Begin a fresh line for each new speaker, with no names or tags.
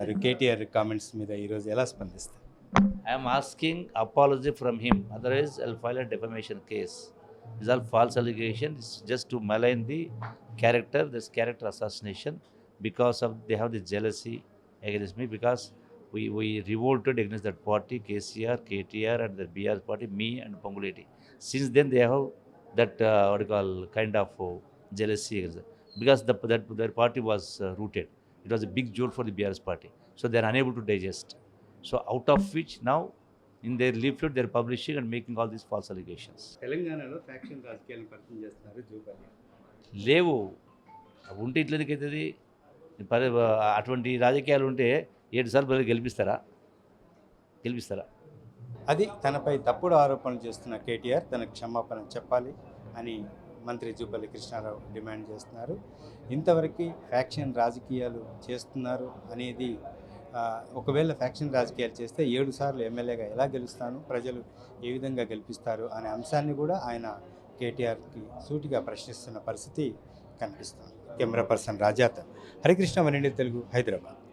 మరి కేటీఆర్ కామెంట్స్ మీద ఈరోజు ఎలా స్పందిస్తారు
I am asking apology from him. Otherwise, I'll file a defamation case. It's all false allegation. It's just to malign the character. This character assassination because of they have the jealousy against me because we, we revolted against that party, KCR, KTR, and the BR party, me and Ponguleti. Since then, they have that uh, what you call kind of uh, jealousy against them. because it was a big jolt for the BRS party so they are unable to digest so out of which now in their leaf their publishing and making all these false allegations
తెలంగాణలో faction రాజకీయాలను చేస్తున్నారు
లేవు. అవి ఉంటే ఇట్లా ఎందుకైతుంది అటువంటి రాజకీయాలు ఉంటే ఏడు సార్లు బదులు గెలిపిస్తారా? గెలిపిస్తారా?
అది తనపై తప్పుడు ఆరోపణలు చేస్తున్న కేటీఆర్ తన క్షమాపణ చెప్పాలి అని మంత్రి జూపల్లి కృష్ణారావు డిమాండ్ చేస్తున్నారు. ఇంతవరకు ఫ్యాక్షన్ రాజకీయాలు చేస్తున్నారు అనేది ఒకవేళ ఫ్యాక్షన్ రాజకీయాలు చేస్తే ఏడు సార్లు ఎమ్మెల్యేగా ఎలా గెలుస్తాను ప్రజలు ఏ విధంగా గెలిపిస్తారు అనే అంశాన్ని కూడా ఆయన కేటీఆర్కి సూటిగా ప్రశ్నిస్తున్న పరిస్థితి కనిపిస్తుంది. కెమెరా పర్సన్ రాజాత. హరికృష్ణ వనిండి తెలుగు హైదరాబాద్.